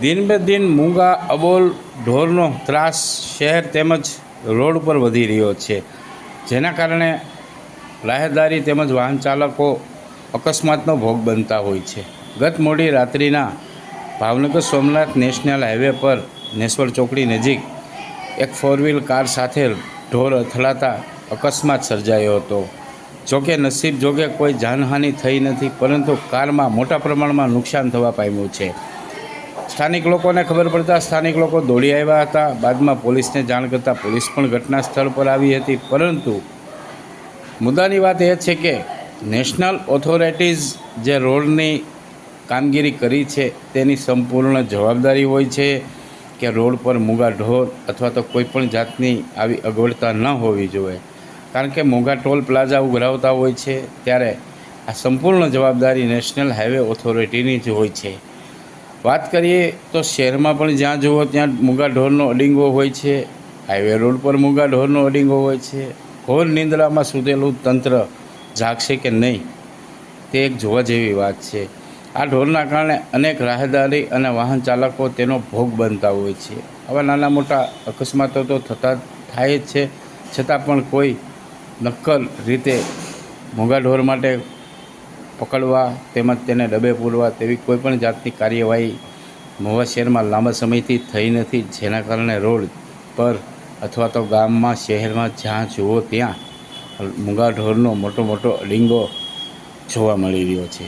દિન બે દિન મૂંગા, અબોલ, ઢોરનો ત્રાસ શહેર તેમજ રોડ પર વધી રહ્યો છે. જેના કારણે રાહદારી તેમજ વાહન ચાલકો અકસ્માતનો ભોગ બનતા હોય છે. ગત મોડી રાત્રિના ભાવનગર સોમનાથ નેશનલ હાઈવે પર નેશ્વર ચોકડી નજીક એક ફોર વ્હીલ કાર સાથે ઢોર અથડાતા અકસ્માત સર્જાયો હતો. જોકે નસીબ જોકે કોઈ જાનહાનિ થઈ નથી, પરંતુ કારમાં મોટા પ્રમાણમાં નુકસાન થવા પામ્યું છે. સ્થાનિક લોકોને ખબર પડતા સ્થાનિક લોકો દોડી આવ્યા હતા. બાદમાં પોલીસને જાણ કરતાં પોલીસ પણ ઘટના સ્થળ પર આવી હતી. પરંતુ મુદ્દાની વાત એ છે કે નેશનલ ઓથોરિટીઝ જે રોડની કામગીરી કરી છે તેની સંપૂર્ણ જવાબદારી હોય છે કે રોડ પર મૂગા ઢોર અથવા તો કોઈ પણ જાતની આવી અગવડતા ન હોવી જોઈએ. કારણ કે મોંઘા ટોલ પ્લાઝા ઉઘરાવતા હોય છે ત્યારે આ સંપૂર્ણ જવાબદારી નેશનલ હાઈવે ઓથોરિટીની જ હોય છે. વાત કરીએ તો શહેરમાં પણ જ્યાં જુઓ ત્યાં મૂગા ઢોરનો અડીંગો હોય છે. હાઈવે રોડ પર મૂંગા ઢોરનો અડીંગો હોય છે. ઘોર નિંદ્રામાં સૂતેલું તંત્ર જાગશે કે નહીં તે એક જોવા જેવી વાત છે. આ ઢોરના કારણે અનેક રાહદારી અને વાહન ચાલકો તેનો ભોગ બનતા હોય છે. આવા નાના મોટા અકસ્માતો તો થતા થાય જ છે. છતાં પણ કોઈ નક્કર રીતે મોંઘા ઢોર માટે પકડવા તેમજ તેને ડબે પૂરવા તેવી કોઈપણ જાતની કાર્યવાહી મહુવા શહેરમાં લાંબા સમયથી થઈ નથી, જેના કારણે રોડ પર અથવા તો ગામમાં, શહેરમાં જ્યાં જુઓ ત્યાં મૂંગા ઢોરનો મોટો મોટો અડીંગો જોવા મળી રહ્યો છે.